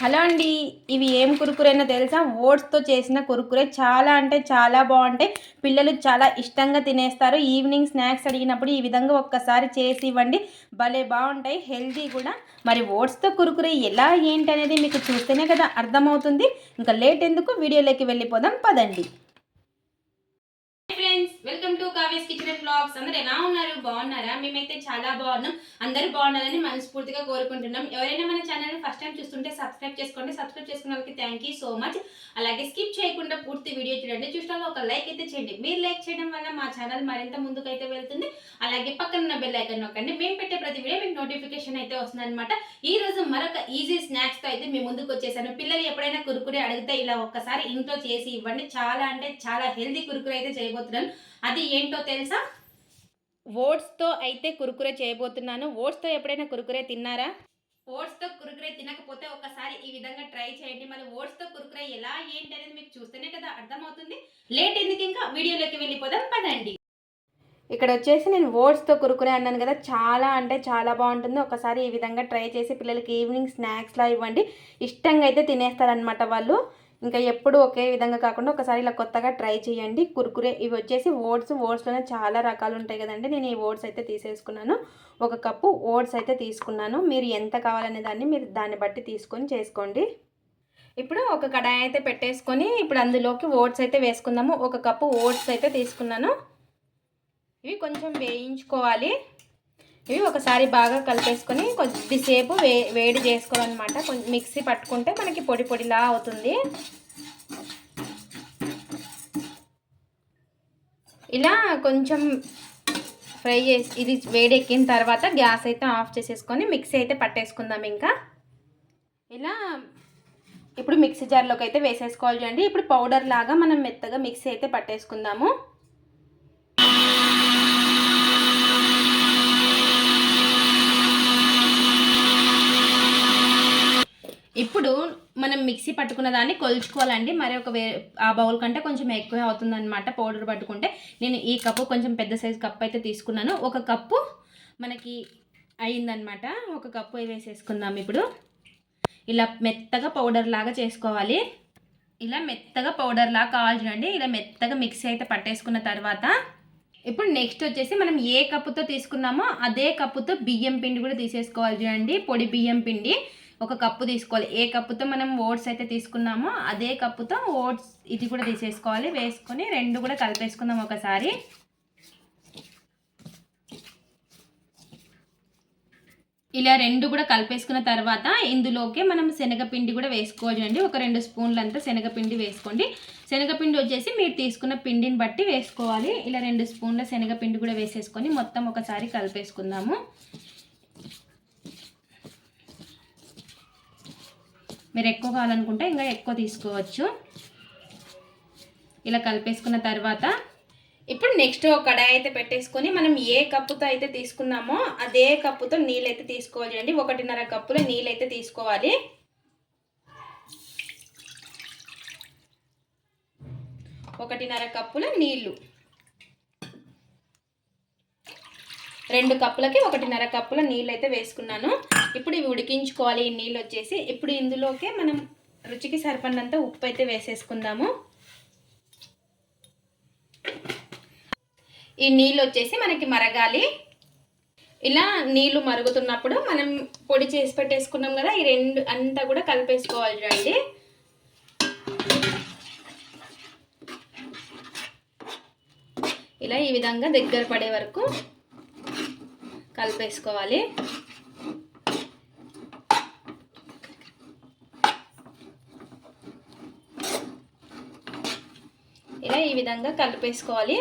Hello అండి. ఇవి ఏం కురుకురైనా తెలుసా? ఓట్స్తో చేసిన కురుకురే చాలా అంటే చాలా బాగుంటాయి. పిల్లలు చాలా ఇష్టంగా తినేస్తారు. ఈవినింగ్ స్నాక్స్ అడిగినప్పుడు ఈ విధంగా ఒక్కసారి చేసి ఇవ్వండి. భలే బాగుంటాయి. హెల్తీ కూడా. మరి ఓట్స్తో కురుకురే ఎలా ఏంటి అనేది మీకు చూస్తేనే కదా అర్థమవుతుంది. ఇంకా లేట్ ఎందుకు? వీడియోలోకి వెళ్ళిపోదాం. పదండి. Welcome to Kavya's kitchen and blogs అందరు ఎలా ఉన్నారు? బాగున్నారా? మేమైతే చాలా బాగున్నాం. అందరూ బాగున్నారని మనస్ఫూర్తిగా కోరుకుంటున్నాం. ఎవరైనా మన ఛానల్ ఫస్ట్ టైం చూస్తుంటే సబ్స్క్రైబ్ చేసుకోండి. సబ్స్క్రైబ్ చేసుకున్న వాళ్ళకి థ్యాంక్ యూ సో మచ్ అలాగే స్కిప్ చేయకుండా పూర్తి వీడియో చూడండి. చూసిన ఒక లైక్ అయితే చేయండి. మీరు లైక్ చేయడం వల్ల మా ఛానల్ మరింత ముందుకైతే వెళ్తుంది. అలాగే పక్కన ఉన్న బెల్ ఐకన్ నొక్కండి. మేము పెట్టే ప్రతి వీడియో మీకు నోటిఫికేషన్ అయితే వస్తుంది అనమాట ఈ రోజు మరొక ఈజీ స్నాక్స్తో అయితే మేము ముందుకు వచ్చేసాను. పిల్లలు ఎప్పుడైనా కురుకురే అడిగితే ఇలా ఒక్కసారి ఇంట్లో చేసి ఇవ్వండి. చాలా అంటే చాలా హెల్దీ కురుకురే అయితే చేయబోతున్నాను. అది ఏంటో తెలుసా? ఓట్స్తో అయితే కురుకురే చేయబోతున్నాను. ఓట్స్తో ఎప్పుడైనా కురుకురే తిన్నారా? ఓట్స్తో కురుకురే తినకపోతే ఒకసారి ఈ విధంగా ట్రై చేయండి. మరి ఓట్స్తో కురుకురే ఎలా ఏంటి అనేది మీకు చూస్తేనే కదా అర్థమవుతుంది. లేట్ ఎందుకు ఇంకా? వీడియోలోకి వెళ్ళిపోదాం పదండి. ఇక్కడ వచ్చేసి నేను ఓట్స్తో కురుకురే అన్నాను కదా. చాలా అంటే చాలా బాగుంటుంది. ఒకసారి ఈ విధంగా ట్రై చేసి పిల్లలకి ఈవినింగ్ స్నాక్స్లా ఇవ్వండి. ఇష్టంగా అయితే తినేస్తారనమాట వాళ్ళు. ఇంకా ఎప్పుడు ఒకే విధంగా కాకుండా ఒకసారి ఇలా కొత్తగా ట్రై చేయండి. కురుకురే ఇవి వచ్చేసి ఓట్స్. ఓట్స్లోనే చాలా రకాలు ఉంటాయి కదండి. నేను ఈ ఓట్స్ అయితే తీసేసుకున్నాను. ఒక కప్పు ఓట్స్ అయితే తీసుకున్నాను. మీరు ఎంత కావాలనే దాన్ని మీరు దాన్ని బట్టి తీసుకొని చేసుకోండి. ఇప్పుడు ఒక కడాయి అయితే పెట్టేసుకొని ఇప్పుడు అందులోకి ఓట్స్ అయితే వేసుకుందాము. ఒక కప్పు ఓట్స్ అయితే తీసుకున్నాను. ఇవి కొంచెం వేయించుకోవాలి. ఇవి ఒకసారి బాగా కలిపేసుకొని కొద్దిసేపు వే వేడి చేసుకోవాలన్నమాట. కొంచెం మిక్సీ పట్టుకుంటే మనకి పొడి పొడిలా అవుతుంది. ఇలా కొంచెం ఫ్రై చేసి ఇది వేడి ఎక్కిన తర్వాత గ్యాస్ అయితే ఆఫ్ చేసేసుకొని మిక్సీ అయితే పట్టేసుకుందాం ఇంకా. ఇలా ఇప్పుడు మిక్సీ జార్లోకి అయితే వేసేసుకోవాలి చూడండి. ఇప్పుడు పౌడర్ లాగా మనం మెత్తగా మిక్సీ అయితే పట్టేసుకుందాము ఇప్పుడు మనం మిక్సీ పట్టుకున్న దాన్ని కొలుచుకోవాలండి. మరి ఒక వే ఆ బౌల్ కంటే కొంచెం ఎక్కువే అవుతుందన్నమాట పౌడర్ పట్టుకుంటే. నేను ఈ కప్పు కొంచెం పెద్ద సైజు కప్ అయితే తీసుకున్నాను. ఒక కప్పు మనకి అయిందనమాట ఒక కప్పు వేసేసుకుందాం ఇప్పుడు. ఇలా మెత్తగా పౌడర్ లాగా చేసుకోవాలి. ఇలా మెత్తగా పౌడర్ లాగా కావాలి చూడండి ఇలా మెత్తగా మిక్సీ అయితే పట్టేసుకున్న తర్వాత ఇప్పుడు నెక్స్ట్ వచ్చేసి మనం ఏ కప్పుతో తీసుకున్నామో అదే కప్పుతో బియ్యం పిండి కూడా తీసేసుకోవాలి చూడండి. పొడి బియ్యం పిండి. ఒక కప్పు తీసుకోవాలి. ఏ కప్పుతో మనం ఓట్స్ అయితే తీసుకున్నామో అదే కప్పుతో ఓట్స్ ఇది కూడా తీసేసుకోవాలి. వేసుకొని రెండు కూడా కలిపేసుకుందాం ఒకసారి. ఇలా రెండు కూడా కలిపేసుకున్న తర్వాత ఇందులోకి మనం శనగపిండి కూడా వేసుకోవాలండి. ఒక రెండు స్పూన్లంతా శనగపిండి వేసుకోండి. శనగపిండి వచ్చేసి మీరు తీసుకున్న పిండిని బట్టి వేసుకోవాలి. ఇలా రెండు స్పూన్ల శనగపిండి కూడా వేసేసుకొని మొత్తం ఒకసారి కలిపేసుకుందాము. మీరు ఎక్కువ కావాలనుకుంటే ఇంకా ఎక్కువ తీసుకోవచ్చు. ఇలా కలిపేసుకున్న తర్వాత ఇప్పుడు నెక్స్ట్ ఒక కడాయి అయితే పెట్టేసుకొని మనం ఏ కప్పుతో అయితే తీసుకున్నామో అదే కప్పుతో నీళ్ళు అయితే తీసుకోవాలి అండి ఒకటిన్నర కప్పులో నీళ్ళు అయితే తీసుకోవాలి. ఒకటిన్నర కప్పుల నీళ్ళు. రెండు కప్పులకి ఒకటిన్నర కప్పుల నీళ్ళు అయితే వేసుకున్నాను. ఇప్పుడు ఇవి ఉడికించుకోవాలి. ఈ నీళ్ళు వచ్చేసి ఇప్పుడు ఇందులోకే మనం రుచికి సరిపడినంత ఉప్పు అయితే వేసేసుకుందాము. ఈ నీళ్ళు వచ్చేసి మనకి మరగాలి. ఇలా నీళ్ళు మరుగుతున్నప్పుడు మనం పొడి చేసి పెట్టేసుకున్నాం కదా ఈ రెండు అంతా కూడా కలిపేసుకోవాలి చూడండి ఇలా ఈ విధంగా దగ్గర పడే వరకు కలిపేసుకోవాలి. ఇలా ఈ విధంగా కలిపేసుకోవాలి.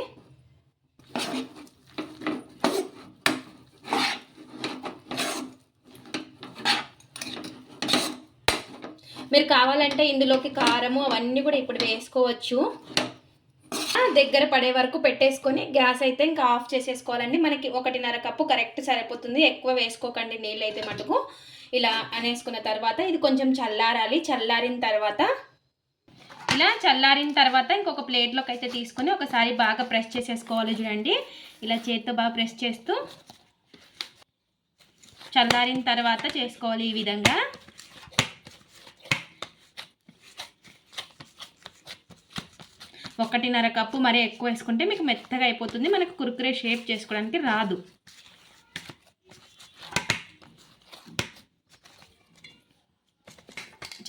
మీరు కావాలంటే ఇందులోకి కారము అవన్నీ కూడా ఇప్పుడు వేసుకోవచ్చు. దగ్గర పడే వరకు పెట్టేసుకొని గ్యాస్ అయితే ఇంకా ఆఫ్ చేసేసుకోవాలండి. మనకి ఒకటిన్నర కప్పు కరెక్ట్ సరిపోతుంది. ఎక్కువ వేసుకోకండి నీళ్ళు అయితే మటుకు. ఇలా అనేసుకున్న తర్వాత ఇది కొంచెం చల్లారాలి. చల్లారిన తర్వాత ఇలా చల్లారిన తర్వాత ఇంకొక ప్లేట్లోకి అయితే తీసుకొని ఒకసారి బాగా ప్రెస్ చేసేసుకోవాలి చూడండి. ఇలా చేత్తో బాగా ప్రెస్ చేస్తూ చల్లారిన తర్వాత చేసుకోవాలి ఈ విధంగా. ఒకటిన్నర కప్పు మరీ ఎక్కువ వేసుకుంటే మీకు మెత్తగా అయిపోతుంది. మనకు కురుకురే షేప్ చేసుకోవడానికి రాదు.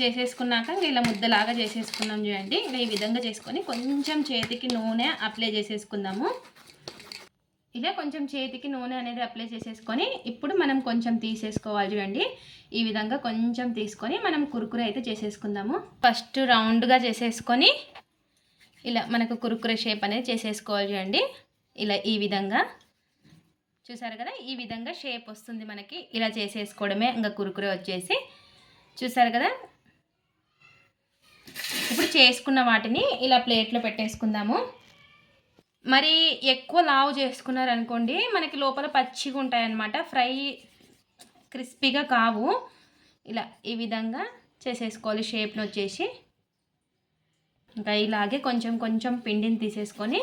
చేసేసుకున్నాక ఇలా ముద్దలాగా చేసేసుకున్నాం చూడండి. ఇలా ఈ విధంగా చేసుకొని కొంచెం చేతికి నూనె అప్లై చేసేసుకుందాము. ఇలా కొంచెం చేతికి నూనె అనేది అప్లై చేసేసుకొని ఇప్పుడు మనం కొంచెం తీసేసుకోవాలి చూడండి. ఈ విధంగా కొంచెం తీసుకొని మనం కురుకురే అయితే చేసేసుకుందాము. ఫస్ట్ రౌండ్గా చేసేసుకొని ఇలా మనకు కురుకురే షేప్ అనేది చేసేసుకోవాలి చూడండి. ఇలా ఈ విధంగా. చూసారు కదా? ఈ విధంగా షేప్ వస్తుంది మనకి. ఇలా చేసేసుకోవడమే ఇంకా కురుకురే వచ్చేసి. చూసారు కదా? ఇప్పుడు చేసుకున్న వాటిని ఇలా ప్లేట్లో పెట్టేసుకుందాము. మరి ఎక్కువ లావు చేసుకున్నారనుకోండి మనకి లోపల పచ్చిగా ఉంటాయన్నమాట. ఫ్రై క్రిస్పీగా కావు. ఇలా ఈ విధంగా చేసేసుకోవాలి షేప్ను వచ్చేసి. ఇంకా ఇలాగే కొంచెం కొంచెం పిండిని తీసేసుకొని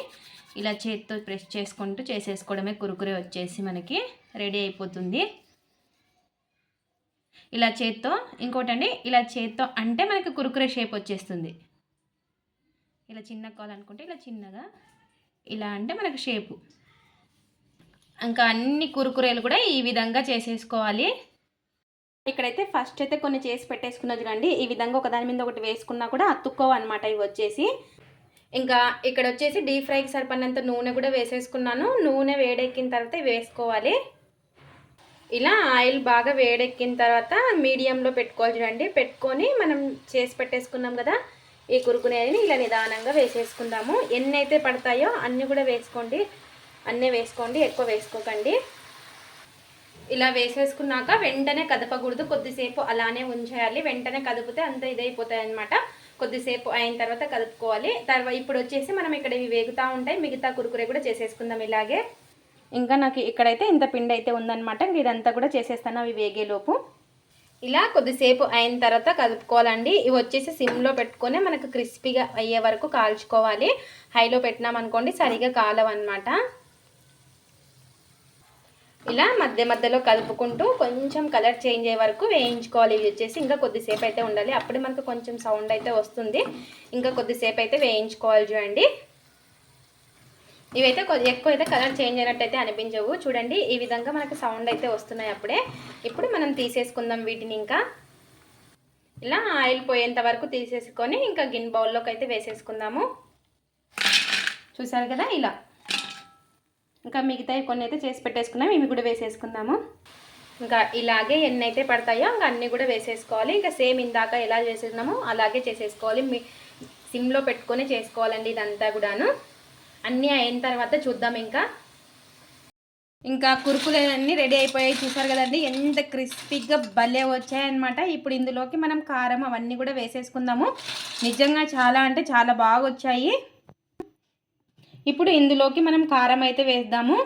ఇలా చేతితో ప్రెస్ చేసుకుంటూ చేసేసుకోవడమే కురుకురే వచ్చేసి మనకి రెడీ అయిపోతుంది. ఇలా చేత్తో ఇంకోటండి ఇలా చేత్తో అంటే మనకి కురుకురే షేప్ వచ్చేస్తుంది. ఇలా చిన్న కావాలనుకుంటే ఇలా చిన్నగా ఇలా అంటే మనకు షేపు ఇంకా అన్ని కురుకురేలు కూడా ఈ విధంగా చేసేసుకోవాలి. ఇక్కడైతే ఫస్ట్ అయితే కొన్ని చేసి పెట్టేసుకున్నది చూడండి ఈ విధంగా ఒక దాని మీద ఒకటి వేసుకున్నా కూడా అతుక్కోవన్నమాట ఇవి వచ్చేసి. ఇంకా ఇక్కడ వచ్చేసి డీప్ ఫ్రైకి సరిపడినంత నూనె కూడా వేసేసుకున్నాను. నూనె వేడెక్కిన తర్వాత వేసుకోవాలి. ఇలా ఆయిల్ బాగా వేడెక్కిన తర్వాత మీడియంలో పెట్టుకోవాలి చూడండి పెట్టుకొని మనం చేసి పెట్టేసుకున్నాం కదా ఈ కురుకునేది ఇలా నిదానంగా వేసేసుకుందాము. ఎన్ని అయితే పడతాయో అన్నీ కూడా వేసుకోండి. అన్నీ వేసుకోండి ఎక్కువ వేసుకోకండి. ఇలా వేసేసుకున్నాక వెంటనే కదపకూడదు. కొద్దిసేపు అలానే ఉంచేయాలి. వెంటనే కదిపితే అంత ఇదైపోతాయి అనమాట కొద్దిసేపు అయిన తర్వాత కదుపుకోవాలి. తర్వాత ఇప్పుడు వచ్చేసి మనం ఇక్కడ ఇవి వేగుతూ ఉంటాయి. మిగతా కురుకురే కూడా చేసేసుకుందాం ఇలాగే. ఇంకా నాకు ఇక్కడైతే ఇంత పిండి అయితే ఉందనమాట ఇదంతా కూడా చేసేస్తాను అవి వేగేలోపు ఇలా కొద్దిసేపు అయిన తర్వాత కలుపుకోవాలండి ఇవి వచ్చేసి సిమ్లో పెట్టుకొని మనకు క్రిస్పీగా అయ్యే వరకు కాల్చుకోవాలి. హైలో పెట్టినామనుకోండి సరిగా కాలవన్నమాట. ఇలా మధ్య మధ్యలో కలుపుకుంటూ కొంచెం కలర్ చేంజ్ అయ్యే వరకు వేయించుకోవాలి. ఇవి వచ్చేసి ఇంకా కొద్దిసేపు అయితే ఉండాలి. అప్పుడే మనకు కొంచెం సౌండ్ అయితే వస్తుంది. ఇంకా కొద్దిసేపు అయితే వేయించుకోవాలి చూడండి. ఇవైతే ఎక్కువ అయితే కలర్ చేంజ్ అయినట్టయితే అనిపించవు. చూడండి ఈ విధంగా మనకు సౌండ్ అయితే వస్తున్నాయి అప్పుడే. ఇప్పుడు మనం తీసేసుకుందాం వీటిని ఇంకా. ఇలా ఆయిల్ పోయేంత వరకు తీసేసుకొని ఇంకా గిన్ బౌల్లోకి అయితే వేసేసుకుందాము. చూసారు కదా ఇలా. ఇంకా మిగతాయి కొన్ని అయితే చేసి పెట్టేసుకున్నాం ఇవి కూడా వేసేసుకుందాము. ఇంకా ఇలాగే ఎన్ని అయితే పడతాయో ఇంకా అన్నీ కూడా వేసేసుకోవాలి. ఇంకా సేమ్ ఇందాక ఎలా చేసేసినామో అలాగే చేసేసుకోవాలి. మీ సిమ్లో పెట్టుకొని చేసుకోవాలండి ఇదంతా కూడాను. అన్నీ అయిన తర్వాత చూద్దాం ఇంకా. ఇంకా కురుకులన్నీ రెడీ అయిపోయాయి. చూసారు కదండి ఎంత క్రిస్పీగా భలే వచ్చాయన్నమాట. ఇప్పుడు ఇందులోకి మనం కారం అవన్నీ కూడా వేసేసుకుందాము. నిజంగా చాలా అంటే చాలా బాగా వచ్చాయి. ఇప్పుడు ఇందులోకి మనం కారం అయితే వేద్దాము.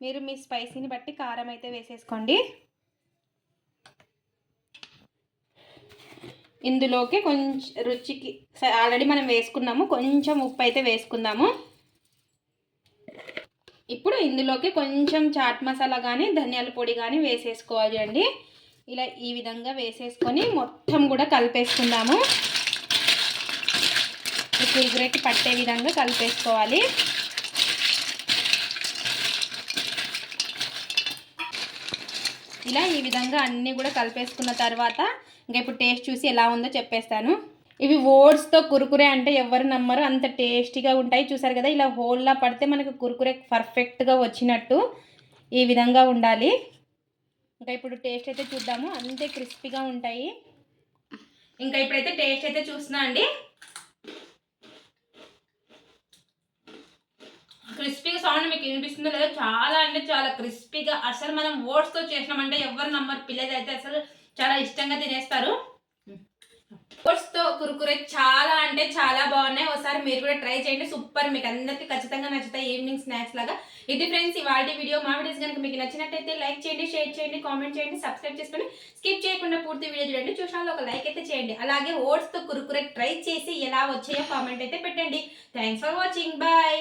మీరు మీ స్పైసీని బట్టి కారం అయితే వేసేసుకోండి. ఇందులోకి కొంచెం రుచికి ఆల్రెడీ మనం వేసుకున్నాము. కొంచెం ఉప్పు అయితే వేసుకుందాము. ఇప్పుడు ఇందులోకి కొంచెం చాట్ మసాలా కానీ ధనియాల పొడి కానీ వేసేసుకోవాలి అండి ఇలా ఈ విధంగా వేసేసుకొని మొత్తం కూడా కలిపేసుకుందాము. కురుకురేకి పట్టే విధంగా కలిపేసుకోవాలి. ఇలా ఈ విధంగా అన్నీ కూడా కలిపేసుకున్న తర్వాత ఇంకా ఇప్పుడు టేస్ట్ చూసి ఎలా ఉందో చెప్పేస్తాను. ఇవి ఓట్స్తో కురుకురే అంటే ఎవరు నమ్మరు. అంత టేస్టీగా ఉంటాయి. చూసారు కదా ఇలా హోల్లా పడితే మనకు కురుకురే పర్ఫెక్ట్గా వచ్చినట్టు ఈ విధంగా ఉండాలి. ఇంకా ఇప్పుడు టేస్ట్ అయితే చూద్దాము. అంతే క్రిస్పీగా ఉంటాయి. ఇంకా ఇప్పుడైతే టేస్ట్ అయితే చూస్తున్నా అండి. క్రిస్పీగా సౌండ్ మీకు వినిపిస్తుందో లేదో చాలా అంటే చాలా క్రిస్పీగా. అసలు మనం ఓట్స్తో చేసినామంటే ఎవరు నమ్మరు. పిల్లలు అయితే అసలు చాలా ఇష్టంగా తినేస్తారు. ఓట్స్తో కురుకురే చాలా అంటే చాలా బాగున్నాయి. ఒకసారి మీరు కూడా ట్రై చేయండి. సూపర్ మీకు అందరికీ ఖచ్చితంగా నచ్చుతాయి ఈవినింగ్ స్నాక్స్ లాగా. ఇది ఫ్రెండ్స్ ఇవాళ వీడియో మా వీడియోస్ కనుక మీకు నచ్చినట్టయితే లైక్ చేయండి షేర్ చేయండి కామెంట్ చేయండి సబ్స్క్రైబ్ చేసుకొని స్కిప్ చేయకుండా పూర్తి వీడియో చూడండి. చూసాను ఒక లైక్ అయితే చేయండి. అలాగే ఓట్స్తో కురుకురే ట్రై చేసి ఎలా వచ్చాయో కామెంట్ అయితే పెట్టండి. Thanks for watching bye